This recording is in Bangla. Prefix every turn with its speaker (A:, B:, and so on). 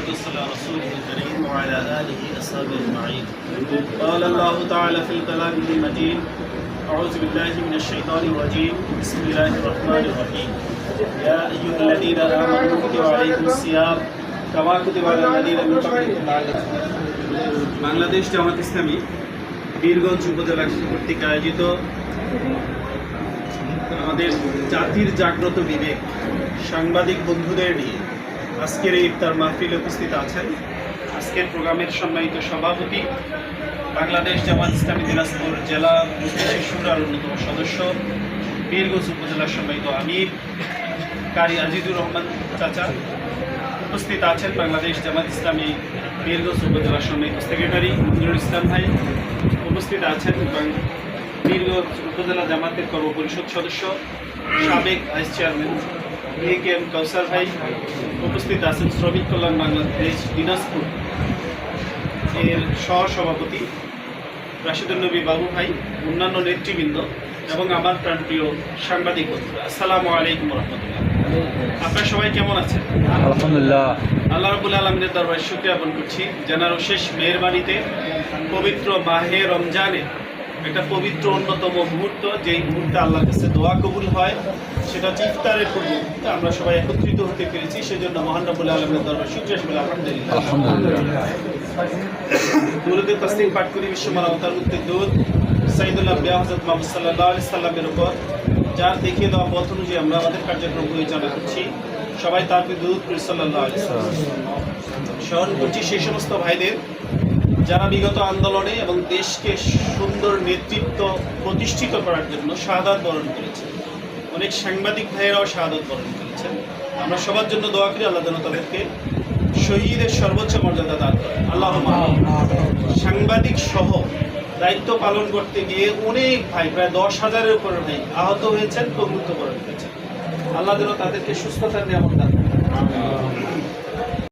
A: والسلام على رسوله الكريم وعلى آله وأصحابه أجمعين قال الله تعالى في الكلام المجيد أعوذ بالله من الشيطان الرجيم بسم الله الرحمن الرحيم يا أيها الذين آمنوا كتب عليكم الصيام كما كتب على الذين من قبلكم لعلكم বাংলাদেশ জামাত ইসলামী বীরগঞ্জ উপজেলা কর্তৃক আয়োজিত আমাদের জাতির জাগ্রত বিবেক সাংবাদিক বন্ধুদের নিয়ে আজকের এই ইফতার মাহফিলে উপস্থিত আছেন আজকের প্রোগ্রামের সম্মানিত সভাপতি বাংলাদেশ জামাত ইসলামী দিনাজপুর জেলা সুরার অন্যতম সদস্য, বীরগঞ্জ উপজেলার সম্মানিত আমির কারি আজিজুর রহমান চাচা উপস্থিত আছেন বাংলাদেশ জামাত ইসলামী বীরগঞ্জ উপজেলার সম্মানিত সেক্রেটারি মঞ্জুরুল ইসলাম ভাই উপস্থিত আছেন বীরগঞ্জ উপজেলা জামাতের কর্মপরিষদ সদস্য সাবেক vice chairman A K M Kausar ভাই উপস্থিত আছেন শ্রমিক কল্যাণ বাংলাদেশ দিনাজপুর এর সহসভাপতি রাশিদুল নবী বাবু ভাই অন্যান্য নেতৃবৃন্দ এবং আমার প্রাণপ্রিয় সাংবাদিক বন্ধুরা। আসসালামু আলাইকুম রহমতুল্লাহ। আপনারা সবাই কেমন আছেন?
B: আলহামদুলিল্লাহ।
A: আল্লাহ রবুল আলমিনের দরবারে শুক্রিয়া জ্ঞাপন করছি। যেনারও শেষ মেহরবানিতে পবিত্র মাহে রমজানে একটা পবিত্র অন্যতম মুহূর্ত যেই মুহূর্তে আল্লাহর কাছে দোয়া কবুল হয় সেটা হচ্ছে ইফতারের পূর্ব আমরা সবাই একত্রিত হতে পেরেছি সেজন্য মহান রবুল আলমের দরবার শুক্রিয়া শুক্রিয়া আলহামদুলিল্লাহ।
B: আলহামদুলিল্লাহ।
A: দুরুদে তসলিম পাঠ করি বিশ্ব মানবতার উত্তের দূত সাইদুল্লাহ বিয়া হজরত মাহমুদ সাল্লাহ সাল্লামের উপর যার দেখিয়ে দেওয়া পথ অনুযায়ী আমরা আমাদের কার্যক্রম পরিচালনা করছি সবাই তার করি সাল্লাহ স্মরণ করছি সেই সমস্ত ভাইদের যারা বিগত আন্দোলনে এবং দেশকে সুন্দর নেতৃত্ব প্রতিষ্ঠিত করার জন্য শাহাদাত বরণ করেছে অনেক সাংবাদিক ভাইয়েরাও শাহাদাত বরণ করেছেন। আমরা সবার জন্য দোয়া করি আল্লাহ যেন তাদেরকে শহীদের সর্বোচ্চ মর্যাদা দান করেন। আল্লাহ সাংবাদিক সহ দায়িত্ব পালন করতে গিয়ে অনেক ভাই প্রায় দশ হাজারের উপর ভাই আহত হয়েছেন প্রমুক্ত বরণ করেছেন। আল্লাহ যেন তাদেরকে সুস্থতার নিয়ামত দান করেন।